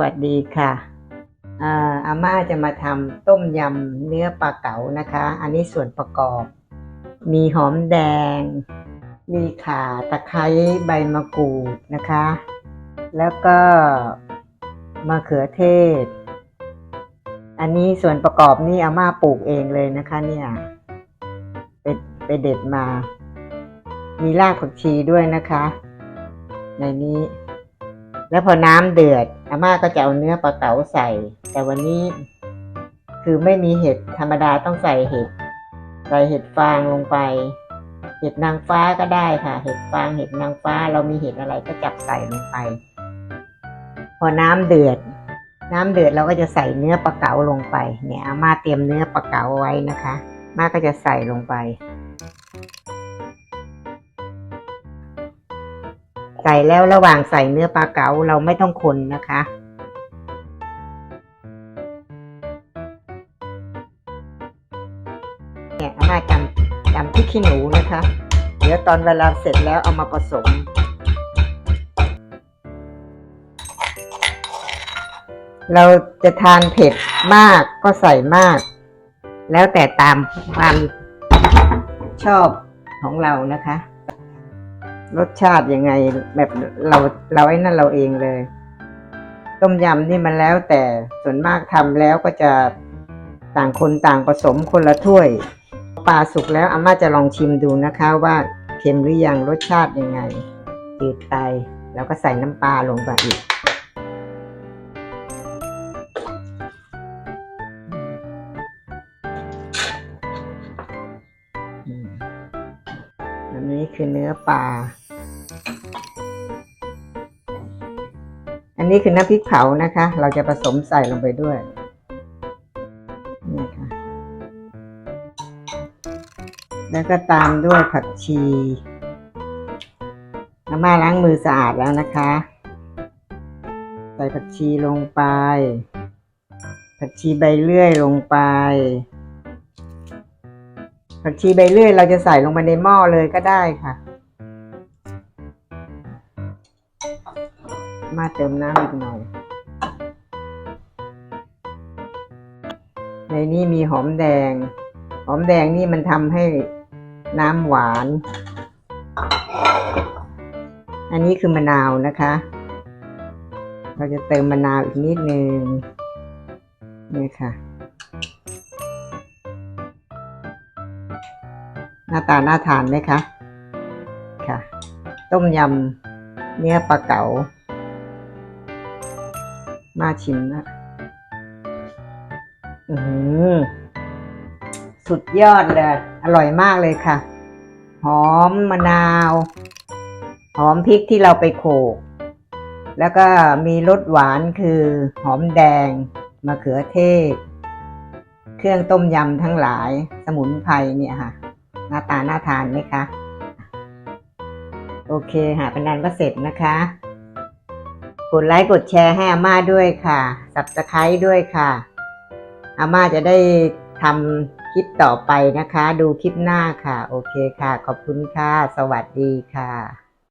วัสดีค่ะอาอาม่าจะมาทำต้มยำเนื้อปลาเก๋านะคะ อันนี้ส่วนประกอบ มีหอมแดง มีข่าตะไคร้ใบมะกรูดนะคะ แล้วก็มะเขือเทศ อันนี้ส่วนประกอบนี่อาม่าปลูกเองเลยนะคะเนี่ยไปไปเด็ดมา มีรากผักชีด้วยนะคะ ในนี้ แล้วพอน้ำเดือดอาม่าก็จะเอาเนื้อปลาเก๋าใส่ แต่วันนี้คือไม่มีเห็ดธรรมดาต้องใส่เห็ดใส่เห็ดฟางลงไป เห็ดนางฟ้าก็ได้ค่ะ เห็ดฟางเห็ดนางฟ้าเรามีเห็ดอะไรก็จับใส่ลงไป พอน้ำเดือด น้ำเดือดเราก็จะใส่เนื้อปลาเก๋าลงไป เนี่ยอาม่าเตรียมเนื้อปลาเก๋าไว้นะคะม่าก็จะใส่ลงไป ใส่แล้วระหว่างใส่เนื้อปลาเก๋าเราไม่ต้องคนนะคะ เนี่ยอาม่าจำจำพริกขี้หนูนะคะ เดี๋ยวตอนเวลาเสร็จแล้วเอามาผสมเราจะทานเผ็ดมากก็ใส่มาก แล้วแต่ตามความชอบของเรานะคะ รสชาติยังไงแบบเราเราไอ้นั่นเราเองเลย ต้มยำนี่มันแล้วแต่ส่วนมากทำแล้วก็จะต่างคนต่างผสมคนละถ้วย ปลาสุกแล้วอาม่าจะลองชิมดูนะคะว่าเค็มหรือยังรสชาติยังไงจืดไปแล้วก็ใส่น้ำปลาลงไปอีกอันนี้คือเนื้อปลา อันนี้คือน้ำพริกเผานะคะ เราจะผสมใส่ลงไปด้วยนี่ค่ะแล้วก็ตามด้วยผักชีอาม่าล้างมือสะอาดแล้วนะคะ ใส่ผักชีลงไป ผักชีใบเลื่อยลงไป ผักชีใบเลื่อยเราจะใส่ลงไปในหม้อเลยก็ได้ค่ะ มาเติมน้ำอีกหน่อย ในนี้มีหอมแดง หอมแดงนี่มันทำให้น้ำหวาน อันนี้คือมะนาวนะคะ เราจะเติมมะนาวอีกนิดนึงนี่ค่ะ หน้าตาน่าทานไหมคะ ค่ะ ต้มยำเนื้อปลาเก๋า มาชิมนะอือหือสุดยอดเลย อร่อยมากเลยค่ะ หอมมะนาว หอมพริกที่เราไปโขลกแล้วก็มีรสหวานคือ หอมแดง มะเขือเทศ เครื่องต้มยำทั้งหลาย สมุนไพรเนี่ยค่ะ หน้าตาน่าทานไหมคะ โอเคค่ะเป็นนันก็เสร็จนะคะ กดไลค์กดแชร์ให้อาม่าด้วยค่ะสับสไครด้วยค่ะ อาม่าจะได้ทำคลิปต่อไปนะคะ ดูคลิปหน้าค่ะ โอเคค่ะ ขอบคุณค่ะ สวัสดีค่ะ